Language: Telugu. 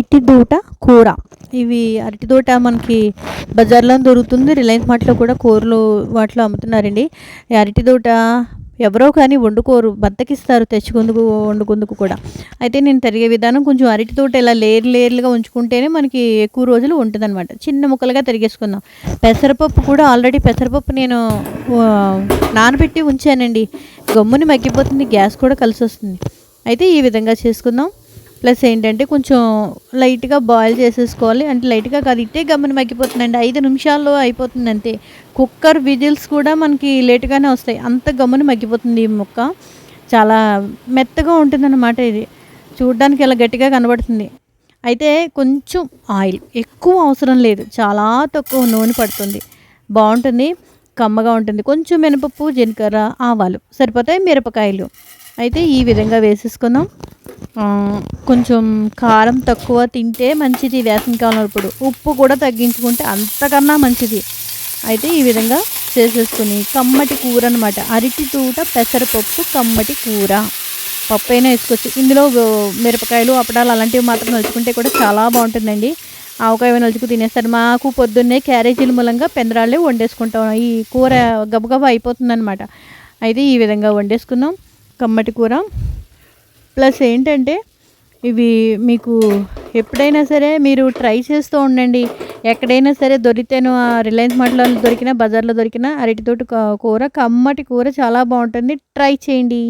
అరటి దూట కూర. ఇవి అరటి దూట మనకి బజార్లో దొరుకుతుంది. రిలయన్స్ మార్ట్లో కూడా కూరలు వాటిలో అమ్ముతున్నారండి. ఈ అరటి దూట ఎవరో కానీ వండుకోరు. బద్దకిస్తారు తెచ్చుకుందుకు వండుకుందుకు కూడా. అయితే నేను తరిగే విధానం కొంచెం అరటి తోట ఇలా లేర్ లేర్లుగా ఉంచుకుంటేనే మనకి ఎక్కువ రోజులు ఉంటుందన్నమాట. చిన్న ముక్కలుగా తరిగేసుకుందాం. పెసరపప్పు కూడా ఆల్రెడీ పెసరపప్పు నేను నానబెట్టి ఉంచానండి. గమ్ముని మగ్గిపోతుంది. గ్యాస్ కూడా కలిసి వస్తుంది అయితే ఈ విధంగా చేసుకుందాం. ప్లస్ ఏంటంటే కొంచెం లైట్గా బాయిల్ చేసేసుకోవాలి. అంటే లైట్గా కాదు ఇట్టే గమ్మని మగ్గిపోతుందండి ఐదు నిమిషాల్లో అయిపోతుంది అంతే. కుక్కర్ విజిల్స్ కూడా మనకి లేట్గానే వస్తాయి. అంత గమ్ముని మగ్గిపోతుంది ఈ ముక్క. చాలా మెత్తగా ఉంటుందన్నమాట ఇది. చూడడానికి ఇలా గట్టిగా కనబడుతుంది. అయితే కొంచెం ఆయిల్. ఎక్కువ అవసరం లేదు. చాలా తక్కువ నూనె పడుతుంది. బాగుంటుంది. కమ్మగా ఉంటుంది. కొంచెం మినపప్పు జీలకర్ర ఆవాలు. సరిపోతాయి మిరపకాయలు. అయితే ఈ విధంగా వేసేసుకుందాం. కొంచెం కారం తక్కువ తింటే మంచిది వేసవికాలం ఇప్పుడు ఉప్పు కూడా తగ్గించుకుంటే అంతకన్నా మంచిది. అయితే ఈ విధంగా చేసేసుకుని కమ్మటి కూర అనమాట అరటి తూట పెసరపప్పు కమ్మటి కూర. పప్పు అయినా వేసుకోవచ్చు. ఇందులో మిరపకాయలు అప్పడాలు అలాంటివి మాత్రం నలుచుకుంటే కూడా చాలా బాగుంటుందండి. ఆవకాయ నలుచుకు తినేస్తారు. మాకు పొద్దున్నే క్యారేజీల మూలంగా పెందరాళ్ళే వండేసుకుంటాం. ఈ కూర గబగబా అయిపోతుందన్నమాట. అయితే ఈ విధంగా వండేసుకుందాం కమ్మటి కూర. ప్లస్ ఏంటంటే ఇవి మీకు ఎప్పుడైనా సరే మీరు ట్రై చేస్తూ ఉండండి. ఎక్కడైనా సరే దొరికితేను ఆ రిలయన్స్ మార్ట్లో దొరికిన బజార్లో దొరికిన అరటితోటి కూర కమ్మటి కూర చాలా బాగుంటుంది. ట్రై చేయండి.